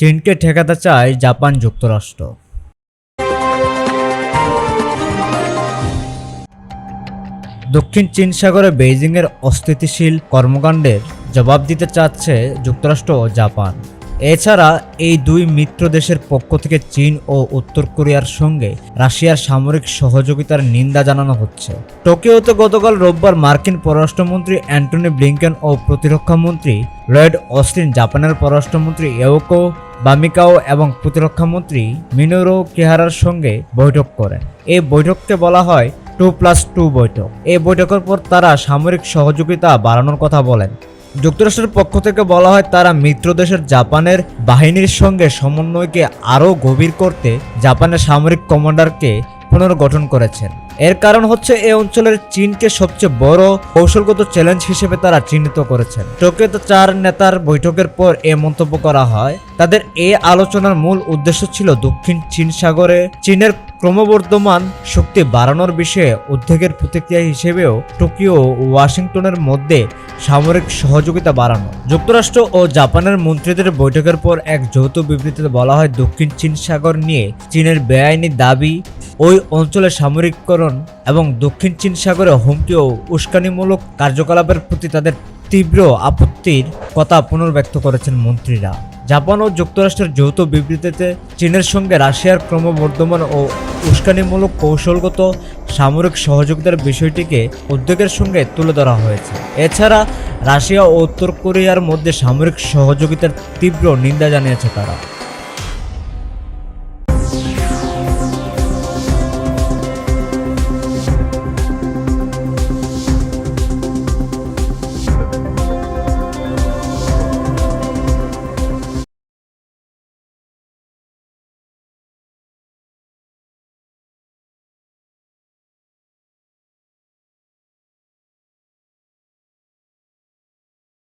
চীনকে ঠেকাতে চায় জাপান যুক্তরাষ্ট্র। দক্ষিণ চীন সাগরে বেইজিংয়ের অস্থিতিশীল কর্মকাণ্ডের জবাব দিতে চাচ্ছে যুক্তরাষ্ট্র ও জাপান। এছাড়া এই দুই মিত্র দেশের পক্ষ থেকে চীন ও উত্তর কোরিয়ার সঙ্গে রাশিয়ার সামরিক সহযোগিতার নিন্দা জানানো হচ্ছে। টোকিওতে গতকাল রোববার মার্কিন পররাষ্ট্রমন্ত্রী অ্যান্টনি ব্লিংকেন ও প্রতিরক্ষামন্ত্রী লয়েড অস্টিন, জাপানের পররাষ্ট্রমন্ত্রী এওকো বামিকাও এবং প্রতিরক্ষামন্ত্রী মিনোরো কেহারার সঙ্গে বৈঠক করেন। এই বৈঠককে বলা হয় টু প্লাস টু বৈঠক। এই বৈঠকের পর তারা সামরিক সহযোগিতা বাড়ানোর কথা বলেন। যুক্তরাষ্ট্রের পক্ষ থেকে বলা হয়, তারা মিত্র দেশের জাপানের বাহিনীর সঙ্গে সমন্বয়কে আরও গভীর করতে জাপানের সামরিক কমান্ডারকে পুনর্গঠন করেছেন। এর কারণ হচ্ছে এই অঞ্চলের চীনকে সবচেয়ে বড় কৌশলগত চ্যালেঞ্জ হিসেবে তারা চিহ্নিত করেছেন। টোকিওতে চার নেতার বৈঠকের পর এ মন্তব্য করা হয়। তাদের এ আলোচনার মূল উদ্দেশ্য ছিল দক্ষিণ চীন সাগরে চীনের ক্রমবর্ধমান শক্তি বাড়ানোর বিষয়ে উদ্বেগের প্রতিক্রিয়া হিসেবেও টোকিও ও ওয়াশিংটনের মধ্যে সামরিক সহযোগিতা বাড়ানো। যুক্তরাষ্ট্র ও জাপানের মন্ত্রীদের বৈঠকের পর এক যৌথ বিবৃতিতে বলা হয়, দক্ষিণ চীন সাগর নিয়ে চীনের বেআইনি দাবি ওই অঞ্চলের সামরিককরণ এবং দক্ষিণ চীন সাগরে হুমকি ও উস্কানিমূলক কার্যকলাপের প্রতি তাদের তীব্র আপত্তির কথা পুনর্ব্যক্ত করেছেন মন্ত্রীরা। জাপান ও যুক্তরাষ্ট্রের যৌথ বিবৃতিতে চীনের সঙ্গে রাশিয়ার ক্রমবর্ধমান ও উস্কানিমূলক কৌশলগত সামরিক সহযোগিতার বিষয়টিকে উদ্বেগের সঙ্গে তুলে ধরা হয়েছে। এছাড়া রাশিয়া ও উত্তর কোরিয়ার মধ্যে সামরিক সহযোগিতার তীব্র নিন্দা জানিয়েছে তারা।